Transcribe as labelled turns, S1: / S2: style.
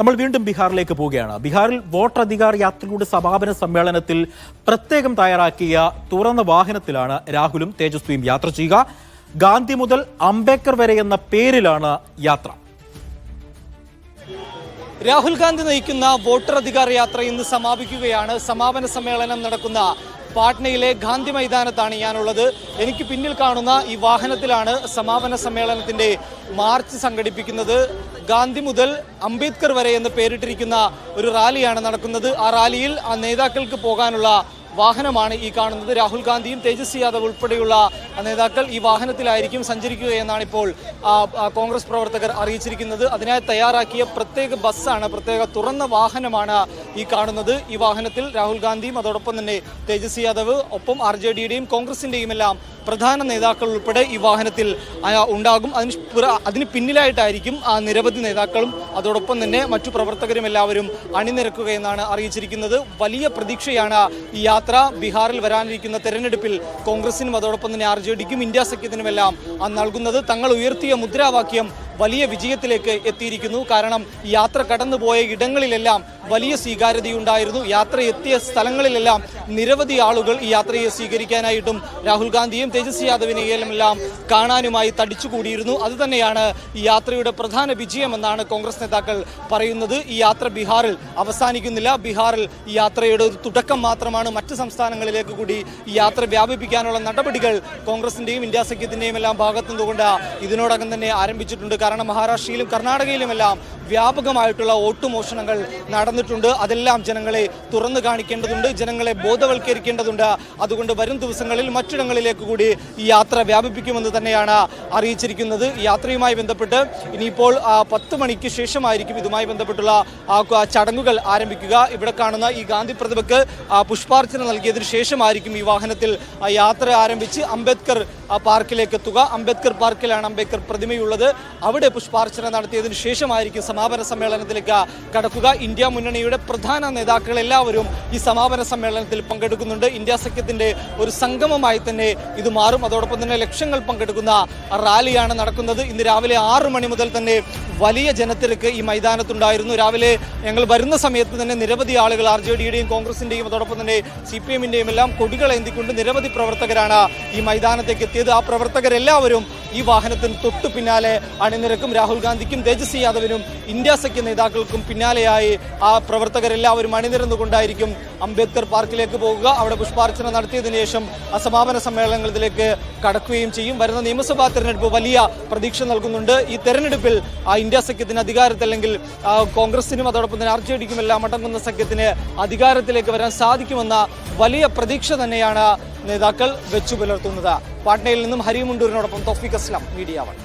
S1: നമ്മൾ വീണ്ടും ബീഹാറിലേക്ക് പോവുകയാണ്. ബീഹാറിൽ വോട്ടധികാർ യാത്രയുടെ സമാപന സമ്മേളനത്തിൽ പ്രത്യേകം തയ്യാറാക്കിയ തുറന്ന വാഹനത്തിലാണ് രാഹുലും തേജസ്വിയും യാത്ര ചെയ്യുക. ഗാന്ധി മുതൽ അംബേദ്കർ വരെ എന്ന പേരിലാണ് യാത്ര.
S2: രാഹുൽ ഗാന്ധി നയിക്കുന്ന വോട്ടർ അധികാർ യാത്ര ഇന്ന് സമാപിക്കുകയാണ്. സമാപന സമ്മേളനം നടക്കുന്ന പാട്നയിലെ ഗാന്ധി മൈതാനത്താണ് ഞാനുള്ളത്. എനിക്ക് പിന്നിൽ കാണുന്ന ഈ വാഹനത്തിലാണ് സമാപന സമ്മേളനത്തിന്റെ മാർച്ച് സംഘടിപ്പിക്കുന്നത്. ഗാന്ധി മുതൽ അംബേദ്കർ വരെ എന്ന് പേരിട്ടിരിക്കുന്ന ഒരു റാലിയാണ് നടക്കുന്നത്. ആ റാലിയിൽ ആ നേതാക്കൾക്ക് പോകാനുള്ള വാഹനമാണ് ഈ കാണുന്നത്. രാഹുൽ ഗാന്ധിയും തേജസ്വി യാദവ് ഉൾപ്പെടെയുള്ള നേതാക്കൾ ഈ വാഹനത്തിലായിരിക്കും സഞ്ചരിക്കുക എന്നാണ് ഇപ്പോൾ കോൺഗ്രസ് പ്രവർത്തകർ അറിയിച്ചിരിക്കുന്നത്. അതിനായി തയ്യാറാക്കിയ പ്രത്യേക ബസ്സാണ് പ്രത്യേക തുറന്ന വാഹനമാണ് ഈ കാണുന്നത് ഈ വാഹനത്തിൽ രാഹുൽ ഗാന്ധിയും അതോടൊപ്പം തന്നെ തേജസ്വി യാദവ് ഒപ്പം ആർ ജെ ഡിയുടെയും കോൺഗ്രസിന്റെയും എല്ലാം പ്രധാന നേതാക്കൾ ഉൾപ്പെടെ ഈ വാഹനത്തിൽ ഉണ്ടാകും. അതിന് അതിന് പിന്നിലായിട്ടായിരിക്കും ആ നിരവധി നേതാക്കളും അതോടൊപ്പം തന്നെ മറ്റു പ്രവർത്തകരും എല്ലാവരും അണിനിരക്കുകയെന്നാണ് അറിയിച്ചിരിക്കുന്നത്. വലിയ പ്രതീക്ഷയാണ് ഈ യാത്ര. ബീഹാറിൽ വരാനിരിക്കുന്ന തെരഞ്ഞെടുപ്പിൽ കോൺഗ്രസിനും അതോടൊപ്പം തന്നെ ആർ ജെ ഡിക്കും ഇന്ത്യ സഖ്യത്തിനുമെല്ലാം നൽകുന്നത്. തങ്ങൾ ഉയർത്തിയ മുദ്രാവാക്യം വലിയ വിജയത്തിലേക്ക് എത്തിയിരിക്കുന്നു. കാരണം യാത്ര കടന്നുപോയ ഇടങ്ങളിലെല്ലാം വലിയ സ്വീകാര്യതയുണ്ടായിരുന്നു. യാത്ര എത്തിയ സ്ഥലങ്ങളിലെല്ലാം നിരവധി ആളുകൾ ഈ യാത്രയെ സ്വീകരിക്കാനായിട്ടും രാഹുൽ ഗാന്ധിയും തേജസ്വി യാദവിനെയും എല്ലാം കാണാനുമായി തടിച്ചുകൂടിയിരുന്നു. അതുതന്നെയാണ് ഈ യാത്രയുടെ പ്രധാന വിജയമെന്നാണ് കോൺഗ്രസ് നേതാക്കൾ പറയുന്നത്. ഈ യാത്ര ബീഹാറിൽ അവസാനിക്കുന്നില്ല. ബീഹാറിൽ ഈ യാത്രയുടെ ഒരു തുടക്കം മാത്രമാണ്. മറ്റ് സംസ്ഥാനങ്ങളിലേക്ക് കൂടി ഈ യാത്ര വ്യാപിപ്പിക്കാനുള്ള നടപടികൾ കോൺഗ്രസിന്റെയും ഇന്ത്യ സഖ്യത്തിന്റെയും എല്ലാം ഭാഗത്തു നിന്നുകൊണ്ട് ഇതിനോടകം തന്നെ ആരംഭിച്ചിട്ടുണ്ട്. കാരണം മഹാരാഷ്ട്രയിലും കർണാടകയിലുമെല്ലാം വ്യാപകമായിട്ടുള്ള ഓട്ടുമോഷണങ്ങൾ നടന്നിട്ടുണ്ട്. അതെല്ലാം ജനങ്ങളെ തുറന്നു കാണിക്കേണ്ടതുണ്ട് ജനങ്ങളെ ബോധവൽക്കരിക്കേണ്ടതുണ്ട്. അതുകൊണ്ട് വരും ദിവസങ്ങളിൽ മറ്റിടങ്ങളിലേക്ക് കൂടി ഈ യാത്ര വ്യാപിപ്പിക്കുമെന്ന് തന്നെയാണ് അറിയിച്ചിരിക്കുന്നത്. യാത്രയുമായി ബന്ധപ്പെട്ട് ഇനിയിപ്പോൾ പത്ത് മണിക്ക് ശേഷമായിരിക്കും ഇതുമായി ബന്ധപ്പെട്ടുള്ള ചടങ്ങുകൾ ആരംഭിക്കുക. ഇവിടെ കാണുന്ന ഈ ഗാന്ധി പ്രതിമയ്ക്ക് പുഷ്പാർച്ചന നൽകിയതിനു ശേഷമായിരിക്കും ഈ വാഹനത്തിൽ യാത്ര ആരംഭിച്ച് അംബേദ്കർ പാർക്കിലേക്ക് എത്തുക. അംബേദ്കർ പാർക്കിലാണ് അംബേദ്കർ പ്രതിമയുള്ളത്. അവിടെ പുഷ്പാർച്ചന നടത്തിയതിനു ശേഷമായിരിക്കും സമാപന സമ്മേളനത്തിലേക്ക് കടക്കുക. ഇന്ത്യ മുന്നണിയുടെ പ്രധാന നേതാക്കൾ എല്ലാവരും ഈ സമാപന സമ്മേളനത്തിൽ പങ്കെടുക്കുന്നുണ്ട്. ഇന്ത്യ സഖ്യത്തിന്റെ ഒരു സംഗമമായി തന്നെ ഇത് മാറും. അതോടൊപ്പം തന്നെ ലക്ഷങ്ങൾ പങ്കെടുക്കുന്ന റാലിയാണ് നടക്കുന്നത്. ഇന്ന് രാവിലെ ആറ് മണി മുതൽ തന്നെ വലിയ ജനത്തിരക്ക് ഈ മൈതാനത്തുണ്ടായിരുന്നു. രാവിലെ ഞങ്ങൾ വരുന്ന സമയത്ത് തന്നെ നിരവധി ആളുകൾ ആർ ജെ ഡിയുടെയും കോൺഗ്രസിന്റെയും അതോടൊപ്പം തന്നെ സി പി എമ്മിന്റെയും എല്ലാം കൊടികൾ ഏന്തിക്കൊണ്ട് നിരവധി പ്രവർത്തകരാണ് ഈ മൈതാനത്തേക്ക് എത്തിയത്. ആ പ്രവർത്തകരെല്ലാവരും ഈ വാഹനത്തിന് തൊട്ടു പിന്നാലെ അണിനിരക്കും രാഹുൽ ഗാന്ധിക്കും തേജസ്വി യാദവിനും ഇന്ത്യ സഖ്യ നേതാക്കൾക്കും പിന്നാലെയായി ആ പ്രവർത്തകരെല്ലാവരും അണിനിരന്നുകൊണ്ടായിരിക്കും അംബേദ്കർ പാർക്കിലേക്ക് പോകുക. അവിടെ പുഷ്പാർച്ചന നടത്തിയതിനു ശേഷം അസമാപന സമാപന സമ്മേളനങ്ങളിലേക്ക് കടക്കുകയും ചെയ്യും. വരുന്ന നിയമസഭാ തെരഞ്ഞെടുപ്പ് വലിയ പ്രതീക്ഷ നൽകുന്നുണ്ട്. ഈ തെരഞ്ഞെടുപ്പിൽ ആ ഇന്ത്യ സഖ്യത്തിന് അധികാരത്തില്ലെങ്കിൽ കോൺഗ്രസിനും അതോടൊപ്പം തന്നെ ആർ ജെ ഡിക്കും എല്ലാം അടങ്ങുന്ന സഖ്യത്തിന് അധികാരത്തിലേക്ക് വരാൻ സാധിക്കുമെന്ന വലിയ പ്രതീക്ഷ തന്നെയാണ് നേതാക്കൾ വെച്ചു പുലർത്തുന്നത്. പാട്നയിൽ നിന്നും ഹരിമുണ്ടൂരിനോടൊപ്പം തോഫിക് അസ്ലാം മീഡിയ വൺ.